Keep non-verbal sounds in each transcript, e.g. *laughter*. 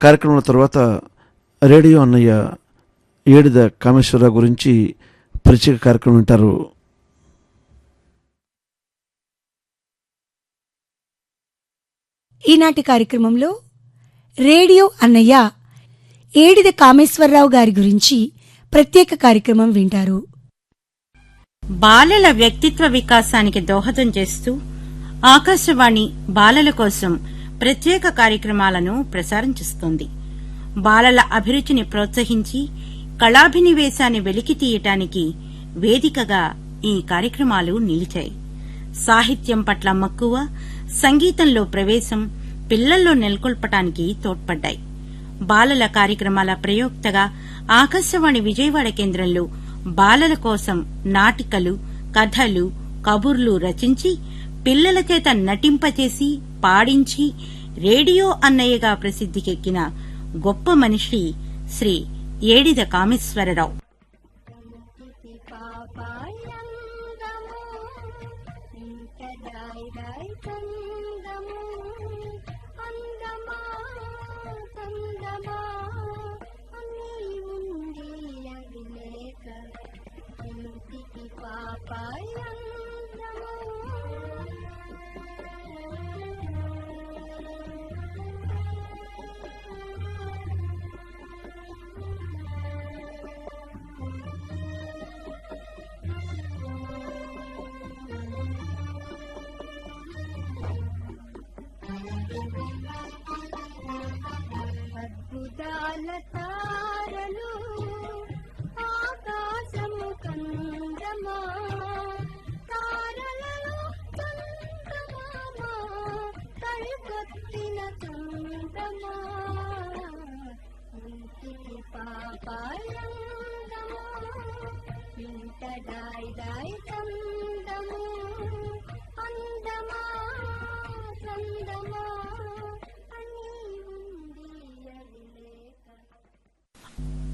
కార్యక్రమం తర్వాత రేడియో అన్నయ్య ఏడిద కామేశ్వరరావు గురించి ప్రత్యేక కార్యక్రమం వింటారు. ఈనాటి కార్యక్రమంలో రేడియో అన్నయ్య ఏడిద కామేశ్వరరావు గారి గురించి ప్రత్యేక కార్యక్రమం వింటారు. బాలల వ్యక్తిత్వ వికాసానికి దోహదం చేస్తూ ఆకాశవాణి బాలల కోసం ప్రత్యేక కార్యక్రమాలను ప్రసారం చేస్తోంది. బాలల అభిరుచిని ప్రోత్సహించి కళాభినివేశాన్ని వెలికి తీయటానికి వేదికగా ఈ కార్యక్రమాలు నిలిచాయి. సాహిత్యం పట్ల మక్కువ సంగీతంలో ప్రవేశం పిల్లల్లో నెలకొల్పటానికి తోడ్పడ్డాయి. బాలల కార్యక్రమాల ప్రయోక్తగా ఆకాశవాణి విజయవాడ కేంద్రంలో బాలల కోసం నాటికలు కథలు కబుర్లు రచించి పిల్లల చేత నటింపచేసి పాడించి రేడియో అన్నయ్యగా ప్రసిద్ధికెక్కిన గొప్ప మనిషి శ్రీ ఏడిద కామేశ్వరరావు.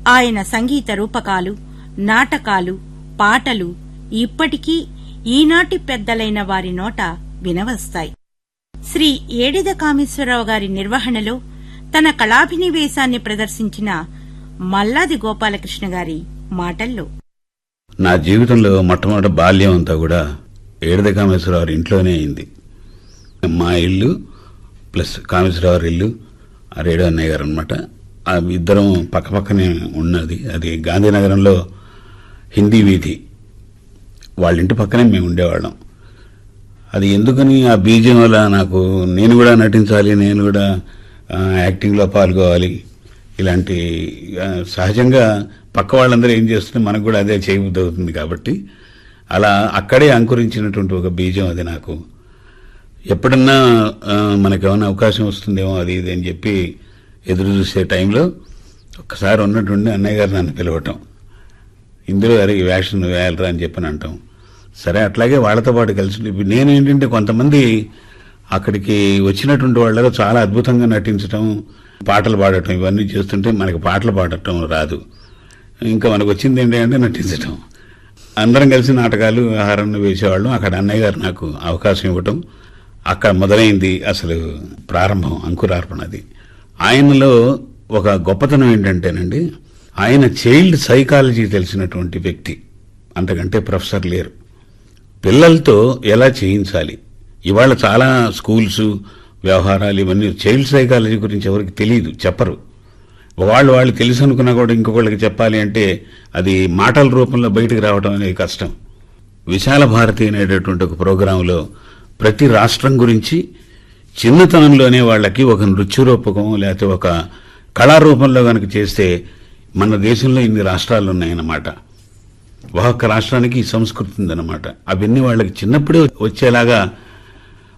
ఆయన సంగీత రూపకాలు నాటకాలు పాటలు ఇప్పటికీ ఈనాటి పెద్దలైన వారి నోట వినవస్తాయి. శ్రీ ఏడిద కామేశ్వరరావు గారి నిర్వహణలో తన కళాభినివేశాన్ని ప్రదర్శించిన మల్లాది గోపాలకృష్ణ గారి మాటల్లో. నా జీవితంలో మొట్టమొదటి బాల్యం అంతా కూడా ఏడద కామేశ్వరరావు ఇంట్లోనే అయింది. మా ఇల్లు ప్లస్ కామేశ్వరరావు ఇల్లు ఆ రేడియో అన్నయ్య గారు అనమాట ఇద్దరం పక్కపక్కనే ఉన్నది. అది గాంధీనగరంలో హిందీ వీధి. వాళ్ళ ఇంటి పక్కనే మేము ఉండేవాళ్ళం. అది ఎందుకని ఆ బీజం వల్ల నాకు నేను కూడా నటించాలి నేను కూడా యాక్టింగ్లో పాల్గొవాలి. ఇలాంటి సహజంగా పక్క వాళ్ళందరూ ఏం చేస్తుంటే మనకు కూడా అదే చేయబుద్ధి అవుతుంది కాబట్టి అలా అక్కడే అంకురించినటువంటి ఒక బీజం అది నాకు. ఎప్పుడన్నా మనకేమైనా అవకాశం వస్తుందేమో అది ఇది అని చెప్పి ఎదురు చూసే టైంలో ఒక్కసారి ఉన్నటువంటి అన్నయ్య గారు నన్ను పిలవటం. ఇందులో అరే ఈ వేషన్ వేయాలరా అని చెప్పని అంటాం. సరే అట్లాగే వాళ్ళతో పాటు కలిసి ఇప్పుడు నేను ఏంటంటే కొంతమంది అక్కడికి వచ్చినటువంటి వాళ్ళలో చాలా అద్భుతంగా నటించటం పాటలు పాడటం ఇవన్నీ చేస్తుంటే మనకి పాటలు పాడటం రాదు. ఇంకా మనకు వచ్చింది ఏంటంటే నటించటం. అందరం కలిసి నాటకాలు ఆహారం వేసేవాళ్ళం. అక్కడ అన్నయ్య గారు నాకు అవకాశం ఇవ్వటం. అక్కడ మొదలైంది అసలు ప్రారంభం అంకురార్పణ అది. ఆయనలో ఒక గొప్పతనం ఏంటంటేనండి ఆయన చైల్డ్ సైకాలజీ తెలిసినటువంటి వ్యక్తి. అంతకంటే ప్రొఫెసర్ లేరు. పిల్లలతో ఎలా చేయించాలి? ఇవాళ చాలా స్కూల్స్ వ్యవహారాలు ఇవన్నీ చైల్డ్ సైకాలజీ గురించి ఎవరికి తెలియదు చెప్పరు. వాళ్ళు వాళ్ళు తెలుసు అనుకున్నా కూడా ఇంకొకళ్ళకి చెప్పాలి అంటే అది మాటల రూపంలో బయటకు రావడం అనేది కష్టం. విశాల భారతి అనేటటువంటి ఒక ప్రోగ్రాంలో ప్రతి రాష్ట్రం గురించి చిన్నతనంలోనే వాళ్ళకి ఒక నృత్య రూపకం లేకపోతే ఒక కళారూపంలో కనుక చేస్తే మన దేశంలో ఇన్ని రాష్ట్రాలు ఉన్నాయన్నమాట. ఒక్కొక్క రాష్ట్రానికి సంస్కృతి ఉందన్నమాట. అవన్నీ వాళ్ళకి చిన్నప్పుడే వచ్చేలాగా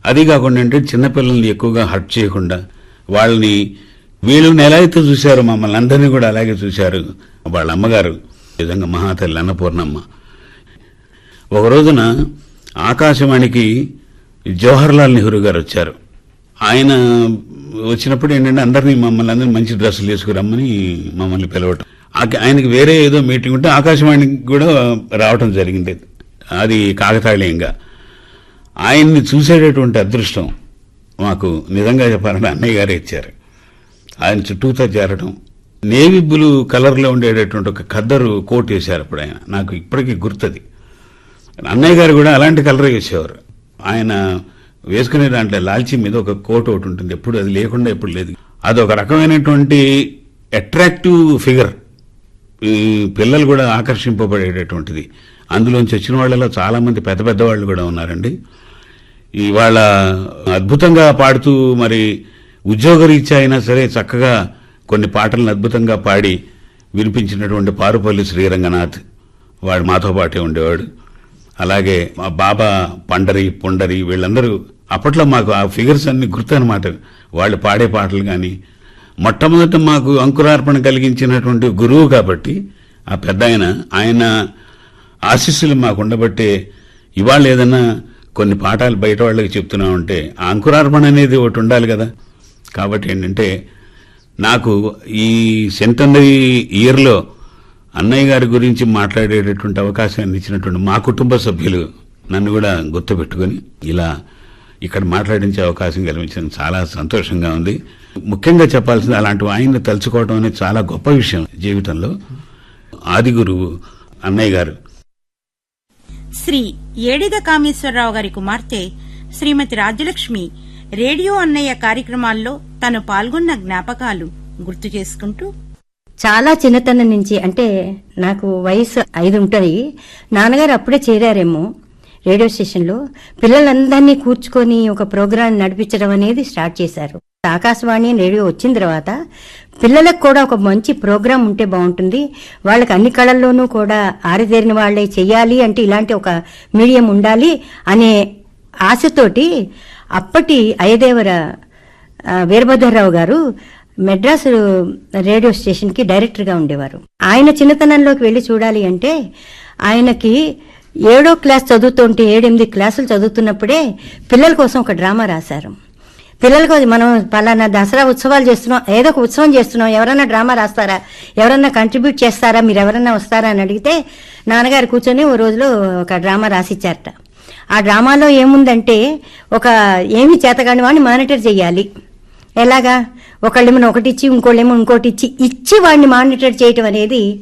అది కాకుండా అంటే చిన్నపిల్లల్ని ఎక్కువగా హర్ట్ చేయకుండా వాళ్ళని వీళ్ళని ఎలా అయితే చూశారో మమ్మల్ని అందరినీ కూడా అలాగే చూశారు వాళ్ళ అమ్మగారు. విధంగా మహాతల్లి అన్నపూర్ణమ్మ. ఒక రోజున ఆకాశవాణికి జవహర్లాల్ నెహ్రూ గారు వచ్చారు. ఆయన వచ్చినప్పుడు ఏంటంటే అందరినీ మమ్మల్ని అందరినీ మంచి డ్రెస్సులు వేసుకురమ్మని మమ్మల్ని పిలవటం. ఆ- ఆయనకి వేరే ఏదో మీటింగ్ ఉంటే ఆకాశవాణికి కూడా రావటం జరిగింది. అది కాకతాళీయంగా. ఆయన్ని చూసేటటువంటి అదృష్టం మాకు నిజంగా చెప్పాలంటే అన్నయ్య గారే ఇచ్చారు. ఆయన చుట్టూతో చేరడం నేవీ బ్లూ కలర్లో ఉండేటటువంటి ఒక ఖద్దరు కోట్ వేశారు అప్పుడు ఆయన. నాకు ఇప్పటికీ గుర్తుంది. అన్నయ్య గారు కూడా అలాంటి కలర్ వేసేవారు. ఆయన వేసుకునే దాంట్లో లాల్చీ మీద ఒక కోట్ ఒకటి ఉంటుంది. ఎప్పుడు అది లేకుండా ఎప్పుడు లేదు. అది ఒక రకమైనటువంటి అట్రాక్టివ్ ఫిగర్ ఈ పిల్లలు కూడా ఆకర్షింపబడేటటువంటిది. అందులోంచి వచ్చిన వాళ్ళలో చాలామంది పెద్ద పెద్ద వాళ్ళు కూడా ఉన్నారండి. ఇవాళ అద్భుతంగా పాడుతూ మరి ఉద్యోగరీత్యా అయినా సరే చక్కగా కొన్ని పాటలను అద్భుతంగా పాడి వినిపించినటువంటి పారుపల్లి శ్రీరంగనాథ్ వాడు మాతో పాటే ఉండేవాడు. అలాగే మా బాబా పండరి పుండరి వీళ్ళందరూ అప్పట్లో మాకు ఆ ఫిగర్స్ అన్ని గుర్తు అనమాట వాళ్ళు పాడే పాటలు కానీ మొట్టమొదట మాకు అంకురార్పణ కలిగించినటువంటి గురువు కాబట్టి ఆ పెద్ద ఆయన ఆయన ఆశీస్సులు మాకు ఉండబట్టే ఇవాళ ఏదన్నా కొన్ని పాఠాలు బయట వాళ్ళకి చెప్తున్నామంటే ఆ అంకురార్పణ అనేది ఒకటి ఉండాలి కదా. కాబట్టి ఏంటంటే నాకు ఈ సెంటనరీ ఇయర్లో అన్నయ్య గారి గురించి మాట్లాడేటటువంటి అవకాశాన్ని ఇచ్చినటువంటి మా కుటుంబ సభ్యులు నన్ను కూడా గుర్తుపెట్టుకొని ఇలా ఇక్కడ మాట్లాడించే అవకాశం కల్పించడం చాలా సంతోషంగా ఉంది. ముఖ్యంగా చెప్పాల్సింది అలాంటి ఆయన్ని తలుచుకోవడం అనేది చాలా గొప్ప విషయం జీవితంలో. ఆది గురువు అన్నయ్య గారు. శ్రీ ఏడిద కామేశ్వరరావు గారి కుమార్తె శ్రీమతి రాజ్యలక్ష్మి రేడియో అన్నయ్య కార్యక్రమాల్లో తను పాల్గొన్న జ్ఞాపకాలు గుర్తు చేసుకుంటూ. చాలా చిన్నతనం నుంచి అంటే నాకు వయసు ఐదు ఉంటుంది నాన్నగారు అప్పుడే చేరారేమో. రేడియో స్టేషన్లో పిల్లలందరినీ కూర్చుకొని ఒక ప్రోగ్రాం నడిపించడం అనేది స్టార్ట్ చేశారు. ఆకాశవాణి రేడియో వచ్చిన తర్వాత పిల్లలకు కూడా ఒక మంచి ప్రోగ్రాం ఉంటే బాగుంటుంది. వాళ్ళకి అన్ని కళల్లోనూ కూడా ఆరితేరిన వాళ్ళే చెయ్యాలి అంటే ఇలాంటి ఒక మీడియం ఉండాలి అనే ఆశతోటి అప్పటి అయదేవర వీరభద్రరావు గారు మెడ్రాస్ రేడియో స్టేషన్కి డైరెక్టర్గా ఉండేవారు. ఆయన చిన్నతనంలోకి వెళ్ళి చూడాలి అంటే ఆయనకి ఏడో క్లాస్ చదువుతుంటే ఏడెనిమిది క్లాసులు చదువుతున్నప్పుడే పిల్లల కోసం ఒక డ్రామా రాశారు. పిల్లలకు మనం పలానా దసరా ఉత్సవాలు చేస్తున్నాం ఏదో ఒక ఉత్సవం చేస్తున్నాం ఎవరైనా డ్రామా రాస్తారా ఎవరన్నా కంట్రిబ్యూట్ చేస్తారా మీరు ఎవరన్నా వస్తారా అని అడిగితే నాన్నగారు కూర్చొని ఓ రోజులో ఒక డ్రామా రాసిచ్చారట. ఆ డ్రామాలో ఏముందంటే ఒక ఏమి చేతగాని వాడిని మానిటర్ చేయాలి. ఎలాగా? ఒకళ్ళేమో ఒకటి ఇచ్చి ఇంకోళ్ళేమో ఇంకోటి ఇచ్చి ఇచ్చి వాడిని మానిటర్ చేయటం అనేది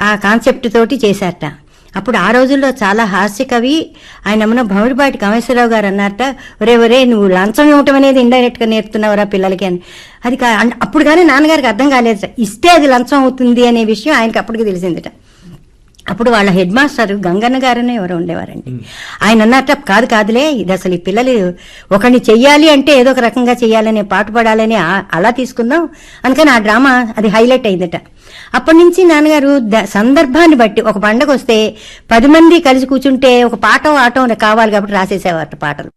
ఆ కాన్సెప్ట్ తోటి చేశారట. అప్పుడు ఆ రోజుల్లో చాలా హాస్య కవి ఆయన ఏమన్నా భౌడిపాటి కామేశ్వరరావు గారు అన్నట్ట ఒరే ఒరే నువ్వు లంచం ఇవ్వటం అనేది ఇండైరెక్ట్గా నేర్పుతున్నావురా పిల్లలకి అని. అది కా- అప్పుడు కానీ నాన్నగారికి అర్థం కాలేదు ఇస్తే అది లంచం అవుతుంది అనే విషయం ఆయనకి అప్పటికి తెలిసిందిట. అప్పుడు వాళ్ళ హెడ్ మాస్టర్ గంగన్న గారనే ఎవరో ఉండేవారండి. ఆయన అన్నట్ట కాదు కాదులే ఇది అసలు ఈ పిల్లలు ఒకరిని చెయ్యాలి అంటే ఏదో ఒక రకంగా చెయ్యాలనే పాటు పడాలని అలా తీసుకుందాం. అందుకని ఆ డ్రామా అది హైలైట్ అయిందట. అప్పటి నుంచి నాన్నగారు సందర్భాన్ని బట్టి ఒక పండగ వస్తే పది మంది కలిసి కూర్చుంటే ఒక పాట ఆటం కావాలి కాబట్టి రాసేసేవారు పాటలు.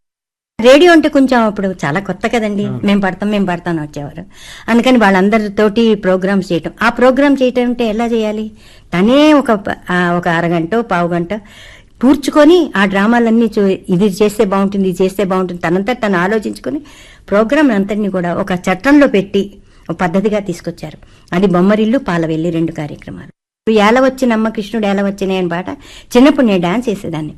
రేడియో అంటే కొంచెం అప్పుడు చాలా కొత్త కదండి. మేము పడతాం మేము పడతాం వచ్చేవారు. అందుకని వాళ్ళందరితోటి ప్రోగ్రామ్స్ చేయటం. ఆ ప్రోగ్రామ్ చేయటం అంటే ఎలా చేయాలి? తనే ఒక ఒక అరగంట పావు గంట కూర్చుకొని ఆ డ్రామాలన్నీ చూ ఇది చేస్తే బాగుంటుంది ఇది చేస్తే బాగుంటుంది. తనంతా తను ఆలోచించుకొని ప్రోగ్రామ్ అంతటిని కూడా ఒక చట్టంలో పెట్టి ఒక పద్ధతిగా తీసుకొచ్చారు. అది బొమ్మరిల్లు పాలవెల్లి రెండు కార్యక్రమాలు. ఏల వచ్చినమ్మ కృష్ణుడు ఏల వచ్చినాయి అని పాట చిన్నప్పుడు నేను డాన్స్ చేసేదాన్ని.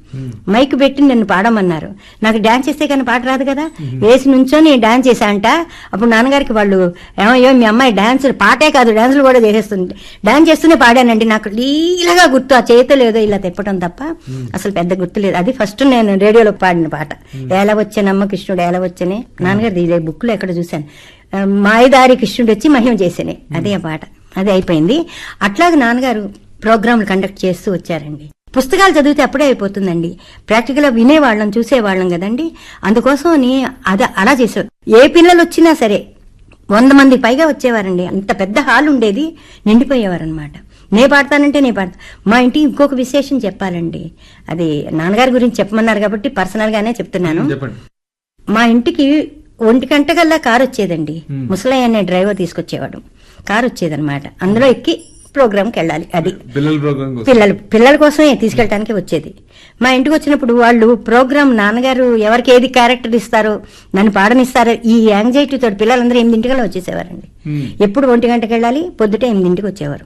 మైక్ పెట్టి నన్ను పాడమన్నారు. నాకు డాన్స్ చేస్తే కానీ పాట రాదు కదా. వేసి నుంచొని డాన్స్ చేశాంట అప్పుడు నాన్నగారికి వాళ్ళు ఏమయ్యో మీ అమ్మాయి డాన్స్ పాటే కాదు డాన్సులు కూడా చేసేస్తుంది. డాన్స్ చేస్తూనే పాడానండి. నాకు లీలగా గుర్తు ఆ చేతులు ఏదో ఇలా తిప్పడం తప్ప అసలు పెద్ద గుర్తు లేదు. అది ఫస్ట్ నేను రేడియోలో పాడిన పాట. ఏల వచ్చానమ్మ కృష్ణుడు ఏల వచ్చనే. నాన్నగారు ఇదే బుక్లో ఎక్కడ చూశాను. మాయదారి కృష్ణుడు వచ్చి మహిమ చేసేనే. అదే ఆ పాట. అది అయిపోయింది. అట్లాగే నాన్నగారు ప్రోగ్రాంలు కండక్ట్ చేస్తూ వచ్చారండి. పుస్తకాలు చదివితే అప్పుడే అయిపోతుందండి. ప్రాక్టికల్గా వినేవాళ్ళం చూసేవాళ్ళం కదండి. అందుకోసం అది అలా చేసేవారు ఏ పిల్లలు వచ్చినా సరే వంద మంది పైగా వచ్చేవారండి. అంత పెద్ద హాల్ ఉండేది నిండిపోయేవారనమాట నే పాడతానంటే నే పాడతా. మా ఇంటికి ఇంకొక విశేషం చెప్పాలండి. అది నాన్నగారి గురించి చెప్పమన్నారు కాబట్టి పర్సనల్ గానే చెప్తున్నాను మా ఇంటికి ఒంటి గంట కల్లా కారు వచ్చేదండి. ముసలయ్య అనే డ్రైవర్ తీసుకొచ్చేవాడు. కారు వచ్చేదన్నమాట అందులో ఎక్కి ప్రోగ్రామ్కి వెళ్ళాలి అది. పిల్లల పిల్లలు కోసమే తీసుకెళ్ళడానికి వచ్చేది. మా ఇంటికి వచ్చినప్పుడు వాళ్ళు ప్రోగ్రామ్ నాన్నగారు ఎవరికి ఏది క్యారెక్టర్ ఇస్తారో నన్ను పాడనిస్తారో ఈ యాంగ్జైటీ తోటి పిల్లలందరూ ఎనిమిదింటికల్లా వచ్చేసేవారండి. ఎప్పుడు ఒంటి గంటకి వెళ్ళాలి పొద్దుటే ఎనిమిదింటికి వచ్చేవారు.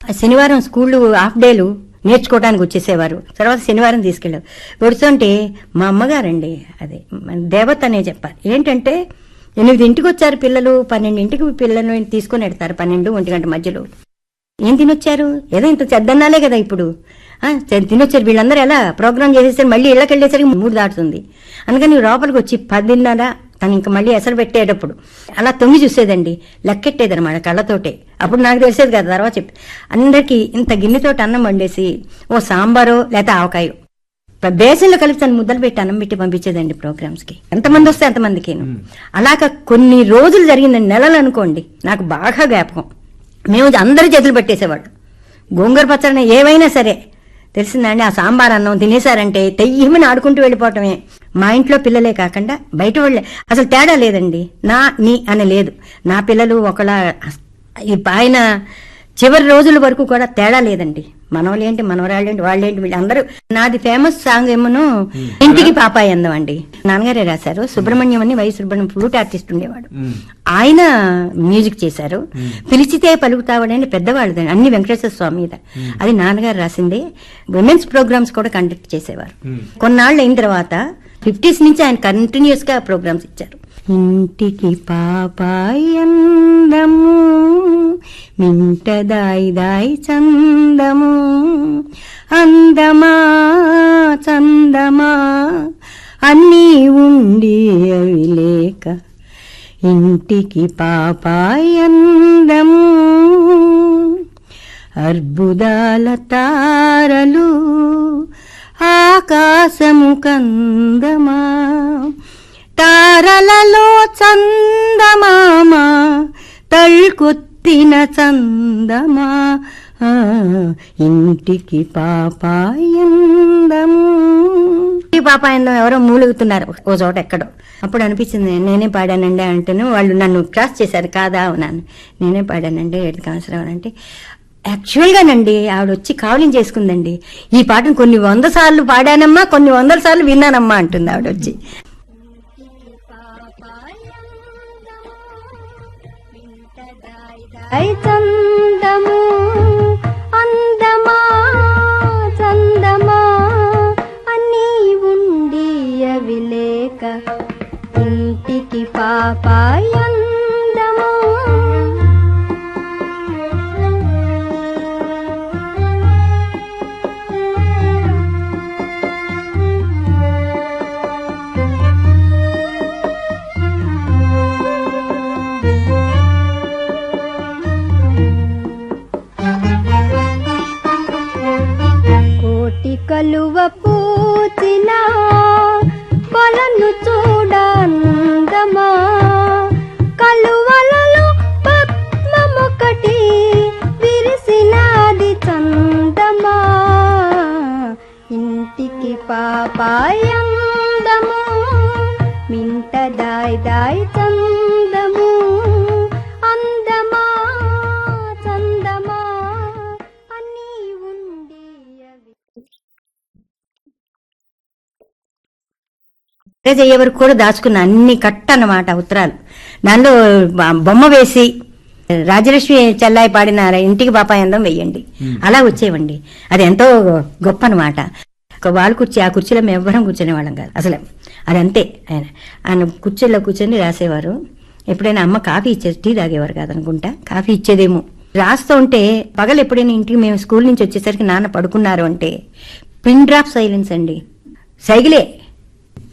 ఆ శనివారం స్కూళ్ళు హాఫ్ డేలు నేర్చుకోవడానికి వచ్చేసేవారు. తర్వాత శనివారం తీసుకెళ్ళారు. వడుతుంటే మా అమ్మగారండి అదే దేవత అనే చెప్పాలి. ఏంటంటే ఎనిమిదింటికి వచ్చారు పిల్లలు పన్నెండింటికి పిల్లలు తీసుకొని పెడతారు పన్నెండు ఒంటి గంట మధ్యలో. ఏం తినొచ్చారు? ఏదో ఇంత చెద్దన్నాలే కదా ఇప్పుడు. తినొచ్చారు వీళ్ళందరూ ఎలా? ప్రోగ్రామ్ చేసేసరికి మళ్ళీ ఇళ్ళకి వెళ్ళేసరికి మూడు దాటుతుంది. అందుకని లోపలికి వచ్చి పదిన్నర తను ఇంకా మళ్ళీ ఎసరు పెట్టేటప్పుడు. అలా తొంగి చూసేదండి. లెక్కెట్టేది అనమాట కళ్ళతోటే. అప్పుడు నాకు తెలిసేది కదా తర్వాత చెప్పి. అందరికీ ఇంత గిన్నెతోటి అన్నం వండేసి ఓ సాంబారో లేకపోతే ఆవకాయో. బేసన్లో కలిపి తను ముద్దలు పెట్టి అన్నం పెట్టి పంపించేదండి ప్రోగ్రామ్స్కి ఎంతమంది వస్తే అంతమందికి అలాగ కొన్ని రోజులు జరిగిందండి నెలలు అనుకోండి నాకు బాగా జ్ఞాపకం. మేము అందరి చేతులు పెట్టేసేవాడు గోంగూర పచ్చడి ఏవైనా సరే తెలిసిందండి ఆ సాంబార్ అన్నం తినేశారంటే తెయ్యమని ఆడుకుంటూ వెళ్ళిపోవటమే. మా ఇంట్లో పిల్లలే కాకుండా బయట వాళ్ళే. అసలు తేడా లేదండి. నా నీ అని లేదు. నా పిల్లలు ఒకలా ఈ ఆయన చివరి రోజుల వరకు కూడా తేడా లేదండి. మనవాళ్ళు ఏంటి మనవరాళ్ళు ఏంటి వాళ్ళు ఏంటి వీళ్ళందరూ నాది ఫేమస్ సాంగ్ ఏమోను ఇంటికి పాపాయి అందం అండి నాన్నగారే రాశారు. సుబ్రహ్మణ్యం అని వై సుబ్రహ్మణ్యం ఫ్లూట్ ఆర్టిస్ట్ ఉండేవాడు. ఆయన మ్యూజిక్ చేశారు. పిలిచితే పలుకుతావడని పెద్దవాళ్ళది అన్ని వెంకటేశ్వర స్వామి మీద. అది నాన్నగారు రాసింది. విమెన్స్ ప్రోగ్రామ్స్ కూడా కండక్ట్ చేసేవారు. కొన్నాళ్ళు అయిన తర్వాత ఫిఫ్టీస్ నుంచి ఆయన కంటిన్యూస్గా ప్రోగ్రామ్స్ ఇచ్చారు. ఇంటికి పాపాయందము మింట దాయి దాయి చందము. అందమా చందమా అన్నీ ఉండి అవి లేక ఇంటికి పాపాయందము. అర్బుదాల తారలు ఆకాశము కందమా. తారలలో చందమామ తల్కొత్తిన చందమా. ఇంటికి పాపాయందము. ఈ పాపాయందం ఎవరో మూలుగుతున్నారు ఓ చోట ఎక్కడో. అప్పుడు అనిపించింది నేనే పాడానండి అంటేనే వాళ్ళు నన్ను క్రాస్ చేశారు కాదా అవునాను నేనే పాడానండి ఏడు కావసరం అంటే. యాక్చువల్గానండి ఆవిడ వచ్చి కావలింగ్ చేసుకుందండి. ఈ పాటను కొన్ని వంద సార్లు పాడానమ్మా కొన్ని వందల సార్లు విన్నానమ్మా అంటుంది ఆవిడ వచ్చి ఐ చందము మ్యారేజ్ అయ్యే వరకు కూడా దాచుకున్న అన్ని కట్ట అన్నమాట ఉత్తరాలు. దానిలో బ- బొమ్మ వేసి రాజలక్ష్మి చెల్లాయి పాడిన ఇంటికి పాపాయందం వెయ్యండి. అలా వచ్చేవండి. అది ఎంతో గొప్ప అనమాట ఒక వాళ్ళు కుర్చీ ఆ కుర్చీలో మేము ఎవ్వరం కూర్చునే వాళ్ళం కాదు. అసలు అది అంతే. ఆయన ఆయన కుర్చీలో కూర్చొని రాసేవారు. ఎప్పుడైనా అమ్మ కాఫీ ఇచ్చేది టీ తాగేవారు కాదనుకుంటా. కాఫీ ఇచ్చేదేమో. రాస్తూ ఉంటే పగలు ఎప్పుడైనా ఇంటికి మేము స్కూల్ నుంచి వచ్చేసరికి నాన్న పడుకున్నారు అంటే పిన్ డ్రాప్ సైలెన్స్ అండి. సైకిలే.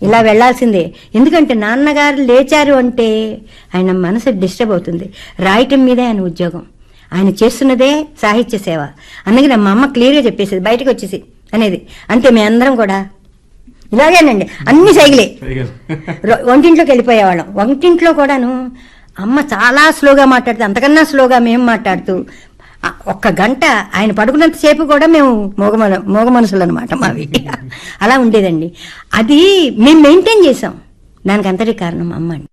ఇలా వెళ్ళాల్సిందే. ఎందుకంటే నాన్నగారు లేచారు అంటే ఆయన మనసు డిస్టర్బ్ అవుతుంది. రాయటం మీదే ఆయన ఉద్యోగం. ఆయన చేస్తున్నదే సాహిత్య సేవ. అందుకని మా అమ్మ క్లియర్గా చెప్పేసేది బయటకు వచ్చేసి అనేది. అంతే మేమందరం కూడా. ఇలాగేనండి. అన్ని సైకిలే. రొ- వంటింట్లోకి వెళ్ళిపోయేవాళ్ళం. వంటింట్లో కూడాను అమ్మ చాలా స్లోగా మాట్లాడుతూ అంతకన్నా స్లోగా మేము మాట్లాడుతూ ఒక్క గంట ఆయన పడుకున్నంత సేపు కూడా మేము మోగ మోగ మనసులు అనమాట మావి. *laughs* అలా ఉండేదండి. అది మేము మెయింటైన్ చేసాం దానికి అంతటి కారణం అమ్మ అండి.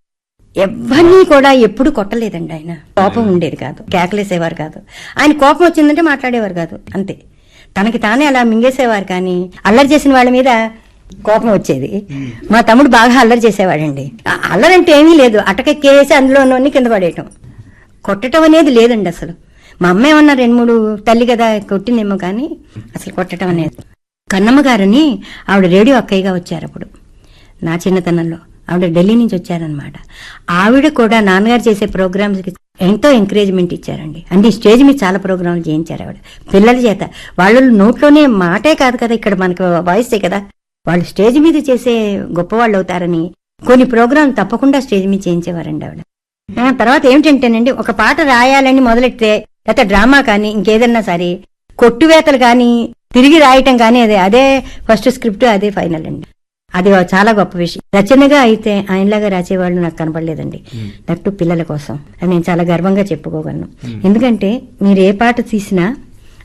ఎవరిని కూడా ఎప్పుడు కొట్టలేదండి ఆయన. కోపం ఉండేది కాదు. కేకలేసేవారు కాదు. ఆయన కోపం వచ్చిందంటే మాట్లాడేవారు కాదు. అంతే. తనకి తానే అలా మింగేసేవారు కానీ అల్లరి చేసిన వాళ్ళ మీద కోపం వచ్చేది. మా తమ్ముడు బాగా అల్లరి చేసేవాడండి. ఆ అల్లరి అంటే ఏమీ లేదు. అటకెక్కేసి అందులోనూ కింద పడేయటం. కొట్టడం అనేది లేదండి అసలు. మా అమ్మే ఉన్న రెండు మూడు తల్లి కదా కొట్టిందేమో కానీ అసలు కొట్టడం అనేది. కన్నమ్మ గారని ఆవిడ రేడియో అక్కయ్యగా వచ్చారు అప్పుడు. నా చిన్నతనంలో ఆవిడ ఢిల్లీ నుంచి వచ్చారనమాట ఆవిడ కూడా నాన్నగారు చేసే ప్రోగ్రామ్స్కి ఎంతో ఎంకరేజ్మెంట్ ఇచ్చారండి. అంటే స్టేజ్ మీద చాలా ప్రోగ్రాంలు చేయించారు ఆవిడ. పిల్లల చేత. వాళ్ళు నోట్లోనే మాటే కాదు కదా ఇక్కడ మనకు వాయిస్తే కదా. వాళ్ళు స్టేజ్ మీద చేసే గొప్పవాళ్ళు అవుతారని కొన్ని ప్రోగ్రాం తప్పకుండా స్టేజ్ మీద చేయించేవారండి ఆవిడ. తర్వాత ఏమిటంటేనండి ఒక పాట రాయాలని మొదలెడితే లేకపోతే డ్రామా కానీ ఇంకేదన్నా సరే కొట్టువేతలు కానీ తిరిగి రాయటం కానీ అదే అదే ఫస్ట్ స్క్రిప్ట్ అదే ఫైనల్ అండి. అది చాలా గొప్ప విషయం. రచనగా అయితే ఆయనలాగా రాసేవాళ్ళు నాకు కనపడలేదండి. దట్టు పిల్లల కోసం. అది నేను చాలా గర్వంగా చెప్పుకోగలను. ఎందుకంటే మీరు ఏ పాట తీసినా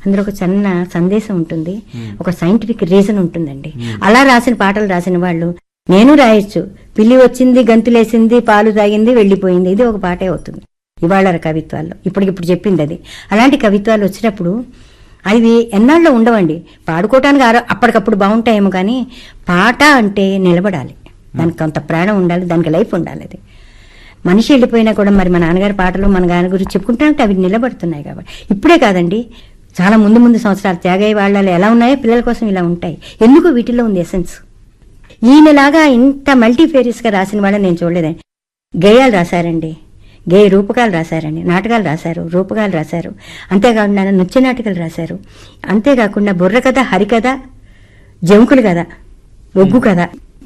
అందులో ఒక చిన్న సందేశం ఉంటుంది. ఒక సైంటిఫిక్ రీజన్ ఉంటుందండి. అలా రాసిన పాటలు రాసిన వాళ్ళు నేను రాయొచ్చు. పిల్లి వచ్చింది గంతులేసింది పాలు తాగింది వెళ్ళిపోయింది. ఇది ఒక పాటే అవుతుంది. ఇవాళ కవిత్వాల్లో. ఇప్పటికిప్పుడు చెప్పింది అది అలాంటి కవిత్వాలు వచ్చినప్పుడు అవి ఎన్నాళ్ళు ఉండవండి. పాడుకోవటానికి అప్పటికప్పుడు బాగుంటాయేమో కానీ పాట అంటే నిలబడాలి. దానికి కొంత ప్రాణం ఉండాలి దానికి లైఫ్ ఉండాలి అది. మనిషి వెళ్ళిపోయినా కూడా మరి మా నాన్నగారి పాటలు మన గారి గురించి చెప్పుకుంటానంటే అవి నిలబడుతున్నాయి కాబట్టి. ఇప్పుడే కాదండి చాలా ముందు ముందు సంవత్సరాలు త్యాగయ్య వాళ్ళు ఎలా ఉన్నాయో పిల్లల కోసం ఇలా ఉంటాయి. ఎందుకు వీటిలో ఉంది ఎసెన్స్? ఈయనలాగా ఇంత మల్టీఫేరియస్గా రాసిన వాళ్ళని నేను చూడలేదండి. గేయాలు రాశారండి. గేయ రూపకాలు రాశారండి నాటకాలు రాశారు రూపకాలు రాశారు. అంతేకాకుండా నృత్య నాటకాలు రాశారు. అంతేకాకుండా బుర్ర కథ హరికథ జంకులు కథ ఒగ్గు కథ.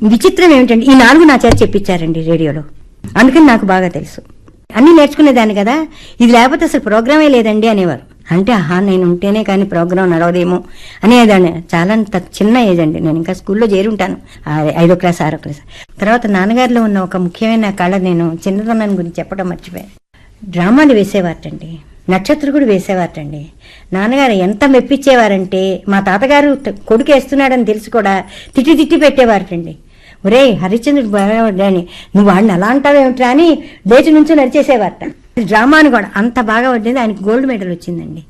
విచిత్రం ఏమిటండి ఈ నాలుగు నా చేత చెప్పించారండి రేడియోలో. అందుకని నాకు బాగా తెలుసు. అన్ని నేర్చుకునేదాన్ని కదా? ఇది లేకపోతే అసలు ప్రోగ్రామే లేదండి అనేవారు. అంటే ఆహా నేను ఉంటేనే కానీ ప్రోగ్రాం నడవదేమో అనేదాన్ని. చాలా చిన్న ఏజ్ అండి. నేను ఇంకా స్కూల్లో చేరి ఉంటాను ఐదో క్లాస్ ఆరో క్లాస్. తర్వాత నాన్నగారిలో ఉన్న ఒక ముఖ్యమైన కళ నేను చిన్నతనం గురించి చెప్పడం మర్చిపోయాను. డ్రామాలు వేసేవారటండి. నక్షత్రం కూడా వేసేవారటండి. నాన్నగారు ఎంత మెప్పించేవారంటే మా తాతగారు కొడుకు వేస్తున్నాడని తెలిసి కూడా తిట్టి తిట్టి పెట్టేవారటండి. ఒరే హరిశ్చంద్రుడు బాగా నువ్వు వాడిని అలా అంటావేమిట్రా అని లేచి నుంచి నడిచేసేవారట డ్రామాను కూడా అంత బాగా పడింది ఆయనకి గోల్డ్ మెడల్ వచ్చిందండి.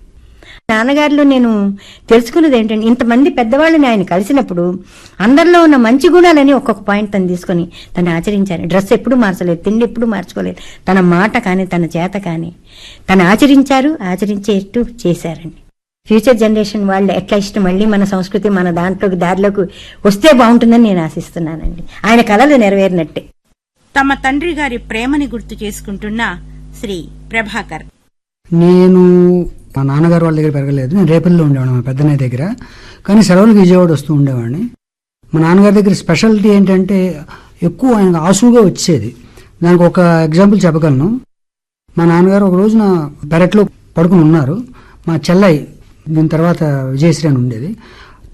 నాన్నగారిలో నేను తెలుసుకున్నది ఏంటంటే ఇంతమంది పెద్దవాళ్ళని ఆయన కలిసినప్పుడు అందరిలో ఉన్న మంచి గుణాలని ఒక్కొక్క పాయింట్ తను తీసుకొని తను ఆచరించారు. డ్రెస్ ఎప్పుడు మార్చలేదు తిండి ఎప్పుడు మార్చుకోలేదు. తన మాట కానీ తన చేత కానీ తను ఆచరించారు ఆచరించేట్టు చేశారండి. ఫ్యూచర్ జనరేషన్ వాళ్ళు ఎట్లా ఇష్టం మళ్ళీ మన సంస్కృతి మన దాంట్లోకి దారిలోకి వస్తే బాగుంటుందని నేను ఆశిస్తున్నానండి. ఆయన కళలు నెరవేరినట్టే. తమ తండ్రి గారి ప్రేమని గుర్తు చేసుకుంటున్నా శ్రీ ప్రభాకర్. నేను మా నాన్నగారు వాళ్ళ దగ్గర పెరగలేదు. నేను రేపల్లో ఉండేవాడిని మా పెద్దన్నయ్య దగ్గర. కానీ సెలవులకు విజయవాడ వస్తూ ఉండేవాడిని. మా నాన్నగారి దగ్గర స్పెషాలిటీ ఏంటంటే ఎక్కువ ఆయన ఆసుగా వచ్చేది. దానికి ఒక ఎగ్జాంపుల్ చెప్పగలను. మా నాన్నగారు ఒక రోజున పెరట్లో పడుకుని ఉన్నారు. మా చెల్లై దీని తర్వాత విజయశ్రీ అని ఉండేది.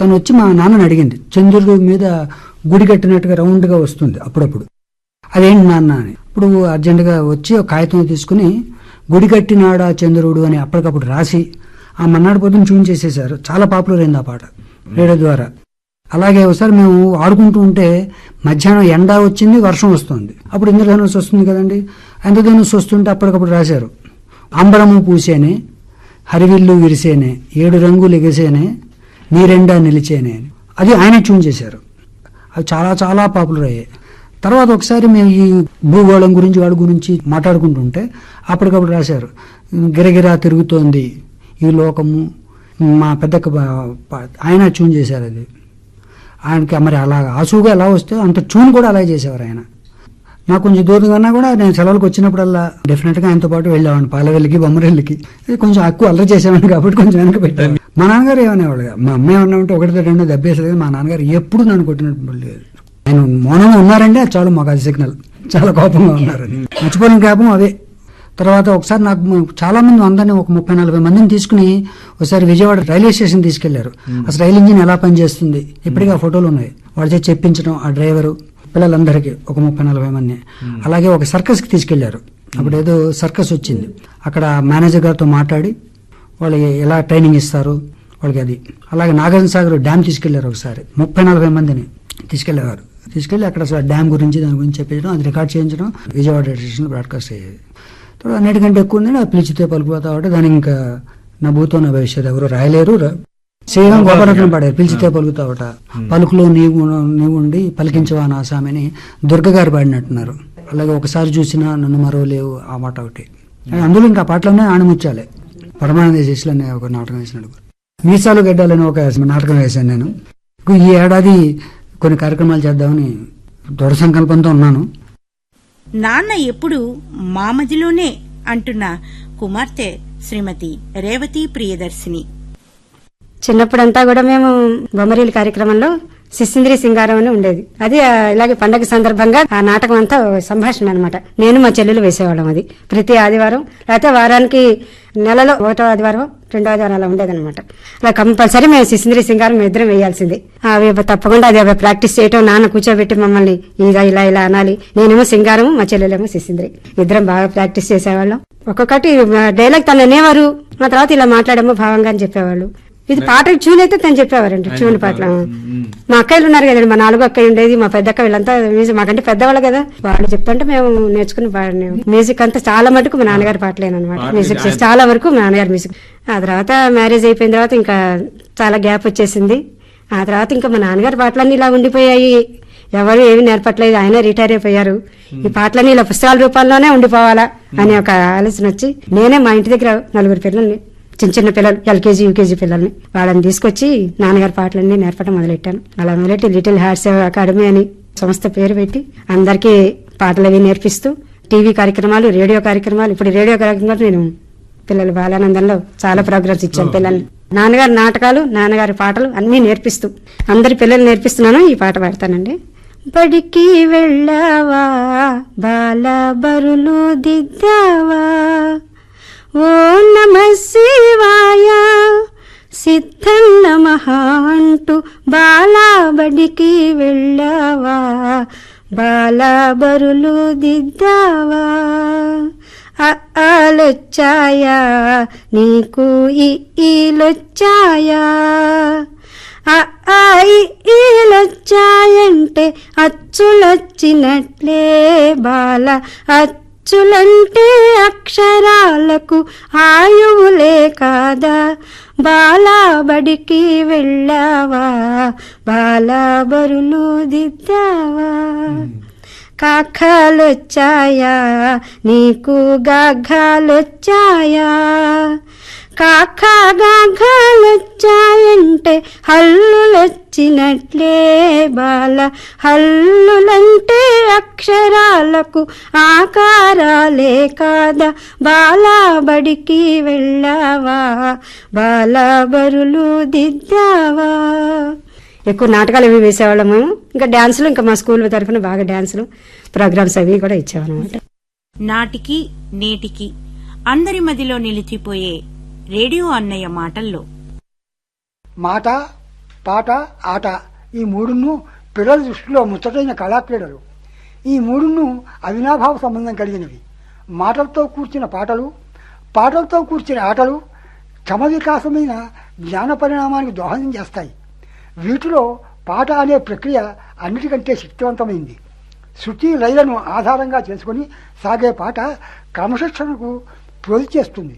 తను వచ్చి మా నాన్నని అడిగింది. చంద్రుడి మీద గుడి కట్టినట్టుగా రౌండ్గా వస్తుంది అప్పుడప్పుడు. అదేంటి నాన్న అని. ఇప్పుడు అర్జెంటుగా వచ్చి ఒక కాగితం తీసుకుని గుడి కట్టినాడా చంద్రుడు అని అప్పటికప్పుడు రాసి ఆ మన్నాడు పొద్దున ట్యూన్ చాలా పాపులర్ అయింది ఆ పాట. రేడియో ద్వారా. అలాగే ఒకసారి మేము ఆడుకుంటూ ఉంటే మధ్యాహ్నం ఎండ వచ్చింది వర్షం వస్తుంది. అప్పుడు ఇంద్రధనుస్సు వస్తుంది కదండి. ఇంద్రధనుస్సు వస్తుంటే అప్పటికప్పుడు రాశారు. అంబరము పూసేనే హరివిల్లు విరిసేనే ఏడు రంగులు ఎగిసేనే నీరెండా నిలిచేనే అని. అది ఆయన ట్యూన్ చేశారు. అవి చాలా చాలా పాపులర్ అయ్యాయి. తర్వాత ఒకసారి మేము ఈ భూగోళం గురించి వాడి గురించి మాట్లాడుకుంటుంటే అప్పటికప్పుడు రాశారు గిరగిరా తిరుగుతోంది ఈ లోకము. మా పెద్ద ఆయన ట్యూన్ చేశారు అది. ఆయనకి మరి అలా ఆసుగా ఎలా వస్తే అంత ట్యూన్ కూడా అలాగే చేసేవారు ఆయన. నాకు కొంచెం దూరం కన్నా కూడా నేను సెలవులకు వచ్చినప్పుడల్లా డెఫినెట్గా ఆయనతో పాటు వెళ్ళేవాడిని పాలవెల్లికి బొమ్మరెల్లికి. కొంచెం ఎక్కువ అల్లరి చేసేవాడిని కాబట్టి కొంచెం వెనక పెట్టాను మా నాన్నగారు ఏమనేవాళ్ళు మా అమ్మ ఏమన్నా ఉంటే ఒకటితో రెండో దెబ్బేసలేదు మా నాన్నగారు ఎప్పుడు నన్ను కొట్టినట్టు లేదు ఆయన మౌనంగా ఉన్నారంటే అది చాలు మాకు అది సిగ్నల్ చాలా కోపంగా ఉన్నారు. మర్చిపోలేని జ్ఞాపకం అదే. తర్వాత ఒకసారి నాకు మ- చాలా మంది అందరినీ ఒక ముప్పై నలభై మందిని తీసుకుని ఒకసారి విజయవాడ రైల్వే స్టేషన్ తీసుకెళ్ళారు. అసలు రైలు ఇంజిన్ ఎలా పనిచేస్తుంది? ఇప్పటికీ ఆ ఫోటోలు ఉన్నాయి. వాళ్ళ చేతి చెప్పించడం ఆ డ్రైవరు పిల్లలందరికీ ఒక ముప్పై నలభై మంది అలాగే ఒక సర్కస్కి తీసుకెళ్ళారు. అప్పుడు ఏదో సర్కస్ వచ్చింది. అక్కడ మేనేజర్ గారితో మాట్లాడి వాళ్ళకి ఎలా ట్రైనింగ్ ఇస్తారు? వాళ్ళకి అది. అలాగే నాగార్జున సాగర్ డ్యామ్ తీసుకెళ్ళారు ఒకసారి. ముప్పై నలభై మందిని తీసుకెళ్ళేవారు. తీసుకెళ్ళి అక్కడ డ్యామ్ గురించి దాని గురించి చెప్పించడం అది రికార్డ్ చేయించడం విజయవాడ స్టేషన్లో బ్రాడ్కాస్ట్ అయ్యేది. తర్వాత అన్నిటికంటే ఎక్కువ ఉంది అది పిలిచితే పలుకుపోతా ఉంటే దానికి ఇంకా నా భూతో నా భవిష్యత్ ఎవరు రాయలేరు. శ్రీరామ్ గోపాలకృష్ణ పాడారు. పిలిచితే పలుకుతావట పలుకులో నీవు నీవు ఉండి పలికించవా నా సామెని దుర్గ గారు పాడినట్టున్నారు. అలాగే ఒకసారి చూసినా నన్ను మరో లేవు ఆ మాట ఒకటి. అందులో ఇంకా ఆ పాటలోనే ఆణిముచ్చాలే పరమానంద శిష్యులు అనే ఒక నాటకం వేసినాడు. మీసాలు గడ్డాలని ఒక నాటకం వేశాను నేను. ఈ ఏడాది కొన్ని కార్యక్రమాలు చేద్దామని దృఢ సంకల్పంతో ఉన్నాను. నాన్న ఎప్పుడు మా మదిలోనే అంటున్న కుమార్తె శ్రీమతి రేవతి ప్రియదర్శిని. చిన్నప్పుడంతా కూడా మేము బొమ్మరీల కార్యక్రమంలో శిశింద్రి సింగారం అని ఉండేది. అది ఇలాగే పండగ సందర్భంగా ఆ నాటకం అంతా సంభాషణ అనమాట నేను మా చెల్లెలు వేసేవాళ్ళం అది. ప్రతి ఆదివారం లేకపోతే వారానికి నెలలో ఒకటో ఆదివారం రెండో ఆదివారం అలా ఉండేదనమాట అలా కంపల్సరీ మేము శిశింద్రి సింగారం మేము ఇద్దరం వేయాల్సింది. అవి తప్పకుండా అది అవి ప్రాక్టీస్ చేయటం నాన్న కూర్చోబెట్టి మమ్మల్ని ఇలా ఇలా ఇలా అనాలి. నేనేమో సింగారం మా చెల్లెలేమో శిశింద్రి. ఇద్దరం బాగా ప్రాక్టీస్ చేసేవాళ్ళం. ఒక్కొక్కటి డైలాగ్ తను అనేవారు ఆ తర్వాత ఇలా మాట్లాడమో భావంగా అని చెప్పేవాళ్ళు. ఇది పాట ట్యూన్ అయితే తను చెప్పేవారండి ట్యూన్ పాటలు. మా అక్కయ్యలు ఉన్నారు కదండి మా నాలుగో అక్కయ్య ఉండేది మా పెద్ద అక్క వీళ్ళంతా మ్యూజిక్ మాకంటే పెద్దవాళ్ళు కదా. వాళ్ళు చెప్తుంటే మేము నేర్చుకుని పాడినాం. మ్యూజిక్ అంతా చాలా మటుకు మా నాన్నగారి పాటలేనమాట మ్యూజిక్ చేసి చాలా వరకు మా నాన్నగారి మ్యూజిక్. ఆ తర్వాత మ్యారేజ్ అయిపోయిన తర్వాత ఇంకా చాలా గ్యాప్ వచ్చేసింది. ఆ తర్వాత ఇంకా మా నాన్నగారి పాటలన్నీ ఇలా ఉండిపోయాయి. ఎవరు ఏమి నేర్పట్లేదు ఆయన రిటైర్ అయిపోయారు. ఈ పాటలన్నీ ఇలా పుస్తకాల రూపంలోనే ఉండిపోవాలా అనే ఒక ఆలోచన వచ్చి నేనే మా ఇంటి దగ్గర నలుగురు పిల్లల్ని చిన్న చిన్న పిల్లలు ఎల్కేజీ యూకేజీ పిల్లల్ని. వాళ్ళని తీసుకొచ్చి నాన్నగారి పాటలన్నీ నేర్పడం మొదలెట్టాను. అలా మొదలెట్టి లిటిల్ హార్ట్స్ అకాడమీ అని సంస్థ పేరు పెట్టి అందరికీ పాటలు అవి నేర్పిస్తూ టీవీ కార్యక్రమాలు రేడియో కార్యక్రమాలు ఇప్పుడు రేడియో కార్యక్రమాలు నేను పిల్లలు బాలానందంలో చాలా ప్రోగ్రామ్స్ ఇచ్చాను పిల్లల్ని. నాన్నగారి నాటకాలు నాన్నగారి పాటలు అన్నీ నేర్పిస్తూ అందరి పిల్లలు నేర్పిస్తున్నాను ఈ పాట పాడతానండి. బడికి వెళ్ళావా బాల బరులు దిద్దావా? ఓ నమ శివాయ. సిద్ధం నమ అంటూ బాలాబడికి వెళ్ళావా? బాలాబరులు దిద్దావా? అలొచ్చాయా నీకు ఈ ఈలొచ్చాయా ఈలొచ్చాయంటే అచ్చులొచ్చినట్లే బాల అచ్చులంటే అక్షరాలకు ఆయువులే కాదా బాలాబడికి వెళ్ళావా? బాలా బరులు దిద్దావా? కాకాలొచ్చాయా నీకు గాఘాలొచ్చాయా? కాకాగాఘాలొచ్చాయంటే హల్లులొచ్చినట్లే బాల. హల్లులంటే అక్షరాలకు ఆకారాలే కాదా. బాలాబడికి వెళ్ళావా? బాలాబరులు దిద్దావా? ఎక్కువ నాటకాలు అవి వేసేవాళ్ళము ఇంకా డాన్సులు ఇంకా మా స్కూల్ తరఫున బాగా డాన్సులు ప్రోగ్రామ్స్ అవి కూడా ఇచ్చేవాళ్ళం నాటికి నేటికి అందరి మదిలో నిలిచిపోయే రేడియో అన్నయ్య మాటల్లో. మాట పాట ఆట ఈ మూడును పిల్లల దృష్టిలో ముచ్చటైన కళాక్రీడలు. ఈ మూడును అవినాభావ సంబంధం కలిగినవి. మాటలతో కూర్చిన పాటలు పాటలతో కూర్చిన ఆటలు క్రమ వికాసమైన జ్ఞాన పరిణామానికి దోహదం చేస్తాయి. వీటిలో పాట అనే ప్రక్రియ అన్నిటికంటే శక్తివంతమైంది. శృతి లయలను ఆధారంగా చేసుకొని సాగే పాట క్రమశిక్షణకు ప్రోధి చేస్తుంది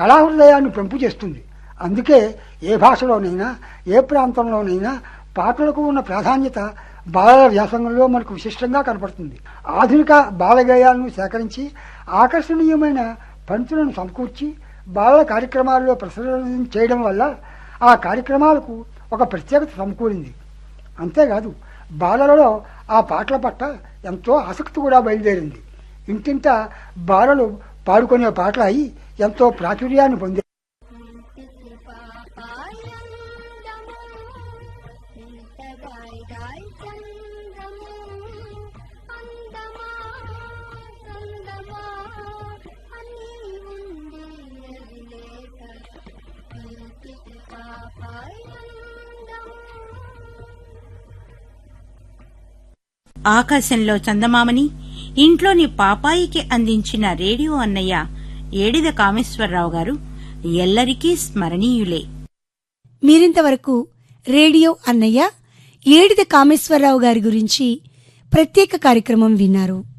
కళాహృదయాన్ని పెంపు చేస్తుంది. అందుకే ఏ భాషలోనైనా ఏ ప్రాంతంలోనైనా పాటలకు ఉన్న ప్రాధాన్యత బాలల వ్యాసంగంలో మనకు విశిష్టంగా కనపడుతుంది. ఆధునిక బాలగేయాలను సేకరించి ఆకర్షణీయమైన పంక్తులను సమకూర్చి బాలల కార్యక్రమాల్లో ప్రసారం చేయడం వల్ల ఆ కార్యక్రమాలకు ఒక ప్రత్యేకత సమకూరింది. అంతేకాదు బాలలలో ఆ పాటల పట్ల ఎంతో ఆసక్తి కూడా బయలుదేరింది. ఇంటింట బాలలు పాడుకునే పాటలు అయి ఎంతో ప్రాచుర్యాన్ని పొందాయి ఆకాశంలో చందమామని ఇంట్లోని పాపాయికి అందించిన రేడియో అన్నయ్య ఏడిద కామేశ్వరరావు గారు ఎల్లరికీ స్మరణీయులే. మీరింతవరకు రేడియో అన్నయ్య ఏడిద కామేశ్వరరావు గారి గురించి ప్రత్యేక కార్యక్రమం విన్నారు.